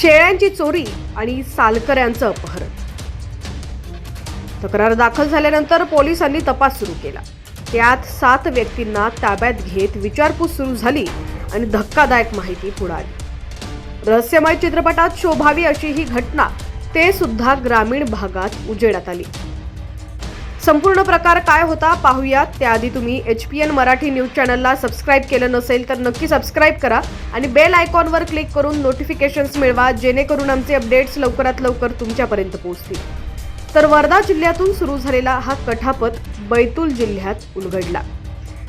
शेळ्यांची चोरी आणि सालकऱ्यांचं अपहरण. तक्रार दाखल झाल्यानंतर पोलिसांनी तपास सुरू केला. त्यात सात व्यक्तींना ताब्यात घेत विचारपूस सुरू झाली आणि धक्कादायक माहिती पुढे आली रहस्यमय चित्रपटात शोभावी अशी ही घटना ते सुद्धा ग्रामीण भागात उजेडात आली. संपूर्ण प्रकार काय होता पाहूयात. त्याआधी तुम्ही H P N Marathi news चॅनलला सबस्क्राईब केलं नसेल तर नक्की सबस्क्राईब करा आणि बेल आयकॉनवर क्लिक करून नोटिफिकेशन्स मिळवा जेणेकरून आमचे अपडेट्स लवकरात लवकर तुमच्यापर्यंत पोहोचतील. तर वर्धा जिल्ह्यातून सुरू झालेला हा कठापथ बैतूल जिल्ह्यात उलगडला.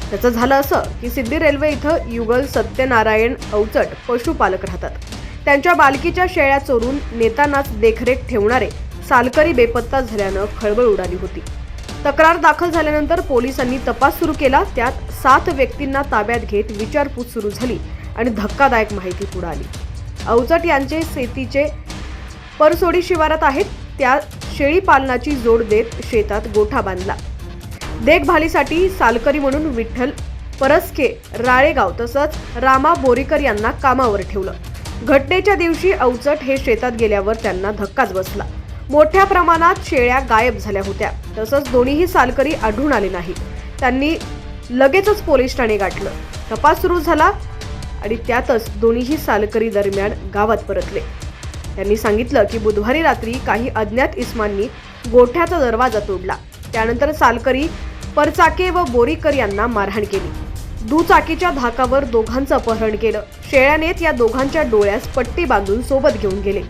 त्याचं झालं असं की सिद्धी रेल्वे इथं युगल सत्यनारायण अवचट पशुपालक राहतात. त्यांच्या बालकीच्या शेळ्या चोरून नेतानाच देखरेख ठेवणारे सालकरी बेपत्ता झाल्यानं खळबळ उडाली होती. तक्रार दाखल झाल्यानंतर पोलिसांनी तपास सुरू केला. त्यात सात व्यक्तींना ताब्यात घेत विचारपूस सुरू झाली आणि धक्कादायक माहिती पुढे आली. अवचट यांचे शेतीचे परसोडी शिवारात आहेत. त्या शेळी पालनाची जोड देत शेतात गोठा बांधला. देखभालीसाठी सालकरी म्हणून विठ्ठल परसके राळेगाव तसंच रामा बोरीकर यांना कामावर ठेवलं. घटनेच्या दिवशी अवचट हे शेतात गेल्यावर त्यांना धक्काच बसला. मोठ्या प्रमाणात शेळ्या गायब झाल्या होत्या. तसंच दोन्हीही सालकरी आढळून आले नाही. त्यांनी लगेचच पोलीस ठाणे गाठलं. तपास सुरू झाला आणि त्यातच दोन्हीही सालकरी दरम्यान गावात परतले. त्यांनी सांगितलं की बुधवारी रात्री काही अज्ञात इस्मांनी गोठ्याचा दरवाजा तोडला. त्यानंतर सालकरी परचाके व बोरीकर यांना मारहाण केली. दुचाकीच्या धाकावर दोघांचं अपहरण केलं. शेळ्यानेत या दोघांच्या डोळ्यास पट्टी बांधून सोबत घेऊन गेले.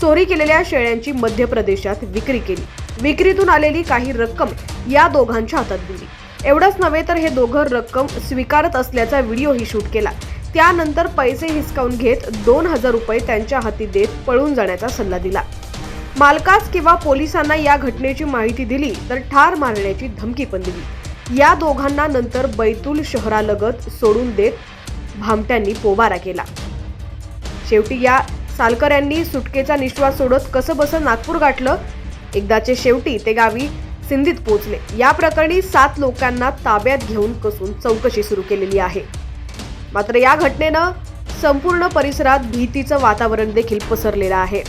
चोरी केलेल्या शेळ्यांची मध्य प्रदेशात विक्री केली. विक्रीतून आलेली काही रक्कम या दोघांच्या हातात दिली एवढंच नव्हे तर हे दोघं रक्कम स्वीकारत असल्याचा व्हिडिओही शूट केला. त्यानंतर पैसे हिसकावून घेत दोन हजार रुपये त्यांच्या हाती देत पळून जाण्याचा सल्ला दिला. मालकास किंवा पोलिसांना या घटनेची माहिती दिली तर ठार मारण्याची धमकी पण दिली. या दोघांना नंतर बैतूल शहरालगत सोडून देत भामट्यांनी पोबारा केला. शेवटी या सालकऱ्यांनी सुटकेचा निश्वास सोडत कसं बसं नागपूर गाठलं? एकदाचे शेवटी ते गावी सिंधीत पोहोचले. या प्रकरणी सात लोकांना ताब्यात घेऊन कसून चौकशी सुरू केलेली आहे. मात्र या घटनेनं संपूर्ण परिसरात भीतीचं वातावरण देखील पसरलेलं आहे.